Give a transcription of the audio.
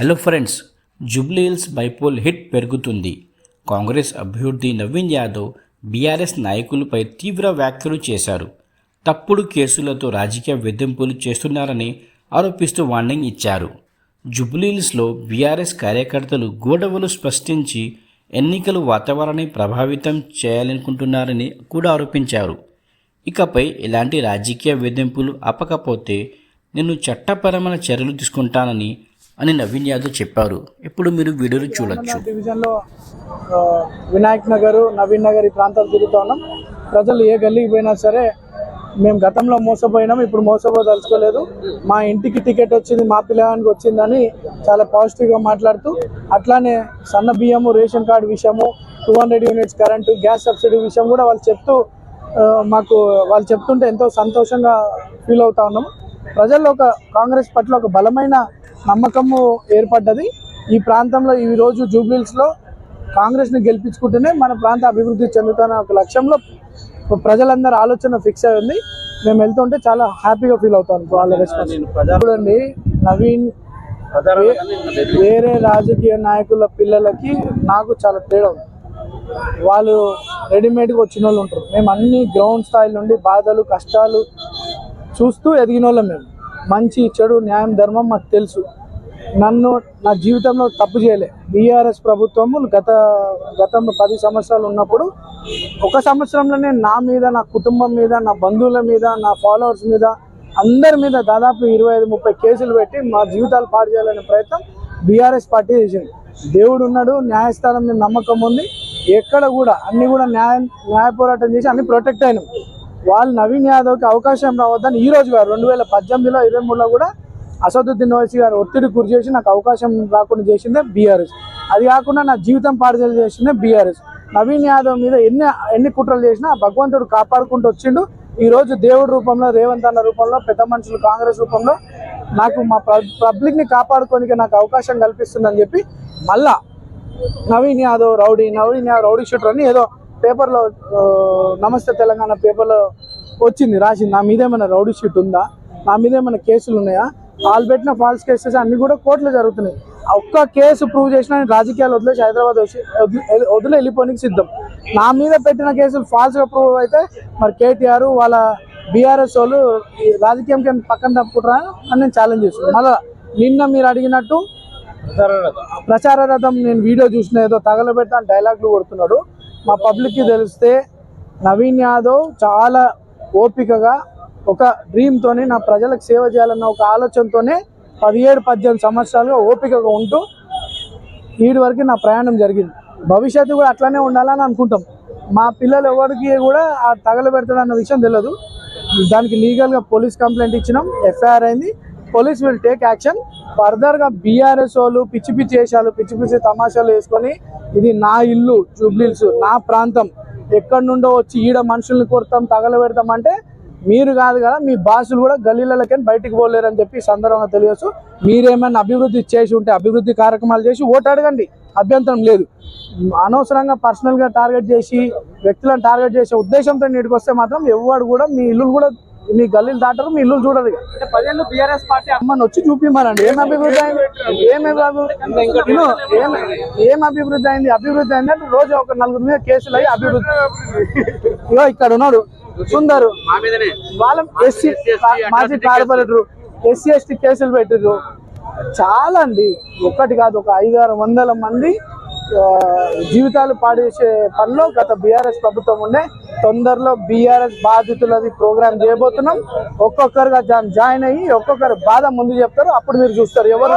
Hello friends Jubilee Hills bypoll heat పెరుగుతుంది. కాంగ్రెస్ అభ్యర్థి Naveen Yadav BRS నాయకులపై తీవ్ర వ్యాఖ్యలు చేశారు. తప్పుడు కేసులతో రాజకీయ వేధింపులు చేస్తున్నారని ఆరోపిస్తూ వార్నింగ్ ఇచ్చారు. జూబ్లీహిల్స్లో బీఆర్ఎస్ కార్యకర్తలు గోడవలు స్పష్టించి ఎన్నికలు వాతావరణాన్ని ప్రభావితం చేయాలనుకుంటున్నారని కూడా ఆరోపించారు. ఇకపై ఎలాంటి రాజకీయ వేధింపులు ఆపకపోతే నేను చట్టపరమైన చర్యలు తీసుకుంటానని అని నవీన్ యాదవ్ చెప్పారు. ఇప్పుడు మీరు వీడియోలు చూడొచ్చు. డివిజన్లో ఆ, వినాయక్ నగర్ నవీన్ నగర్ ఈ ప్రాంతాలు తిరుగుతా ఉన్నాం. ప్రజలు ఏ గల్లీకి పోయినా సరే మేము గతంలో మోసపోయినాం ఇప్పుడు మోసపోదలుచుకోలేదు. మా ఇంటికి టికెట్ వచ్చింది మా పిల్లగానికి వచ్చిందని చాలా పాజిటివ్గా మాట్లాడుతూ అట్లానే సన్న బియ్యము రేషన్ కార్డు విషయము two hundred units current gas subsidy విషయం కూడా వాళ్ళు చెప్తూ మాకు వాళ్ళు చెప్తుంటే ఎంతో సంతోషంగా ఫీల్ అవుతా ఉన్నాము ప్రజల్లో ఒక కాంగ్రెస్ పట్ల ఒక బలమైన నమ్మకము ఏర్పడ్డది. ఈ ప్రాంతంలో ఈ రోజు జూబ్లీస్లో కాంగ్రెస్ని గెలిపించుకుంటేనే మన ప్రాంత అభివృద్ధి చెందుతున్న ఒక లక్ష్యంలో ప్రజలందరూ ఆలోచన ఫిక్స్ అయి ఉంది. మేము వెళ్తుంటే చాలా హ్యాపీగా ఫీల్ అవుతాం వాళ్ళ రెస్పాన్స్ చూడండి నవీన్ వేరే రాజకీయ నాయకుల పిల్లలకి నాకు చాలా తేడా ఉంది. వాళ్ళు రెడీమేడ్గా వచ్చిన వాళ్ళు ఉంటారు. మేము అన్ని గ్రౌండ్ స్థాయి నుండి బాధలు కష్టాలు చూస్తూ ఎదిగిన వాళ్ళం మేము. మంచి చెడు న్యాయం ధర్మం మాకు తెలుసు. నన్ను నా జీవితంలో తప్పు చేయలే. బీఆర్ఎస్ ప్రభుత్వము గత గతంలో పది సంవత్సరాలు ఉన్నప్పుడు ఒక సంవత్సరంలోనే నా మీద నా కుటుంబం మీద నా బంధువుల మీద నా ఫాలోవర్స్ మీద అందరి మీద దాదాపు ఇరవై ఐదు ముప్పై కేసులు పెట్టి మా జీవితాలు పాడు చేయాలనే ప్రయత్నం బీఆర్ఎస్ పార్టీ చేసింది. దేవుడు ఉన్నాడు న్యాయస్థానం మీద నమ్మకం ఉంది. ఎక్కడ కూడా అన్ని కూడా న్యాయ న్యాయ పోరాటం చేసి అన్ని ప్రొటెక్ట్ అయినాం. వాళ్ళు నవీన్ యాదవ్కి అవకాశం రావద్దని ఈ రోజు గారు రెండు వేల పద్దెనిమిదిలో ఇరవై మూడులో కూడా అసదుద్దీన్ ఓవైసీ గారు ఒత్తిడి గురి చేసి నాకు అవకాశం రాకుండా చేసిందే బీఆర్ఎస్. అది కాకుండా నా జీవితం పాడుదల చేసిందే బీఆర్ఎస్. నవీన్ యాదవ్ మీద ఎన్ని ఎన్ని కుట్రలు చేసినా భగవంతుడు కాపాడుకుంటూ వచ్చిండు. ఈ రోజు దేవుడి రూపంలో రేవంత్ అన్న రూపంలో పెద్ద మనుషులు కాంగ్రెస్ రూపంలో నాకు మా పబ్లిక్ని కాపాడుకోనికి నాకు అవకాశం కల్పిస్తుందని చెప్పి మళ్ళా Naveen Yadav rowdy Naveen Yadav rowdy shooter అని ఏదో పేపర్లో నమస్తే తెలంగాణ పేపర్లో వచ్చింది రాసింది. నా మీద ఏమైనా రౌడీ షీట్ ఉందా? నా మీద ఏమైనా కేసులు ఉన్నాయా? వాళ్ళు పెట్టిన ఫాల్స్ కేసెస్ అన్ని కూడా కోర్టులో జరుగుతున్నాయి. ఒక్క కేసు ప్రూవ్ చేసినా రాజకీయాలు వదిలేసి హైదరాబాద్ వచ్చి వదిలి వదిలి వెళ్ళిపోనికి సిద్ధం. నా మీద పెట్టిన కేసులు ఫాల్స్గా ప్రూవ్ అయితే మరి కేటీఆర్ వాళ్ళ బీఆర్ఎస్ వాళ్ళు ఈ రాజకీయంకి పక్కన తప్పుకుంటారా అని నేను ఛాలెంజ్ చేస్తున్నాను మళ్ళీ నిన్న మీరు అడిగినట్టు ప్రచార రథం. నేను వీడియో చూసిన ఏదో తగలబెడతా అని డైలాగ్లు కొడుతున్నాడు. మా పబ్లిక్కి తెలిస్తే నవీన్ యాదవ్ చాలా ఓపికగా ఒక డ్రీమ్తోనే నా ప్రజలకు సేవ చేయాలన్న ఒక ఆలోచనతోనే పదిహేడు పద్దెనిమిది సంవత్సరాలుగా ఓపికగా ఉంటూ వీడి వరకు నా ప్రయాణం జరిగింది. భవిష్యత్తు కూడా అట్లానే ఉండాలని అనుకుంటాం. మా పిల్లలు ఎవరికి కూడా ఆ తగలబెడతాడన్న విషయం తెలియదు దానికి లీగల్గా పోలీస్ కంప్లైంట్ ఇచ్చినాం. ఎఫ్ఐఆర్ అయింది. పోలీస్ విల్ టేక్ యాక్షన్ ఫర్దర్గా బీఆర్ఎస్ వాళ్ళు పిచ్చి పిచ్చి వేషాలు పిచ్చి పిచ్చి తమాషాలు వేసుకొని ఇది నా ఇల్లు జూబ్లీల్స్ నా ప్రాంతం. ఎక్కడి నుండో వచ్చి ఈడ మనుషుల్ని కొడతాం తగలబెడతాం అంటే మీరు కాదు కదా మీ బాసులు కూడా గల్లీలకని బయటికి పోలేరని చెప్పి సందర్భంగా తెలియచ్చు మీరేమైనా అభివృద్ధి చేసి ఉంటే అభివృద్ధి కార్యక్రమాలు చేసి ఓటు అడగండి. అభ్యంతరం లేదు. అనవసరంగా పర్సనల్గా టార్గెట్ చేసి వ్యక్తులను టార్గెట్ చేసే ఉద్దేశంతో నీటికి వస్తే మాత్రం ఎవడు కూడా మీ ఇల్లు కూడా మీ గల్లీలు దాటరు మీ ఇల్లు చూడరు ఇక. పదేళ్ళు బీఆర్ఎస్ పార్టీ అమ్మని వచ్చి చూపిమ్మనండి ఏం అభివృద్ధి అయింది? ఏం ఏం అభివృద్ధి అయింది? అభివృద్ధి అయింది అంటే రోజు ఒక నలుగురు మీద కేసులు అయ్యి అభివృద్ధి. ఇగో ఇక్కడ ఉన్నాడు సుందరు. వాళ్ళ ఎస్సీ మాజీ కార్పొరేటర్ ఎస్సీ ఎస్టీ కేసులు పెట్టిర్రు. చాలా అండి ఒక్కటి కాదు ఒక ఐదారు వందల మంది జీవితాలు పాడేసే పనిలో గత బీఆర్ఎస్ ప్రభుత్వం ఉండే తొందరలో బీఆర్ఎస్ బాధితులది ప్రోగ్రామ్ చేయబోతున్నాం. ఒక్కొక్కరుగా జాయిన్ అయ్యి ఒక్కొక్కరు బాధ ముందు చెప్తారు. అప్పుడు మీరు చూస్తారు. ఎవరు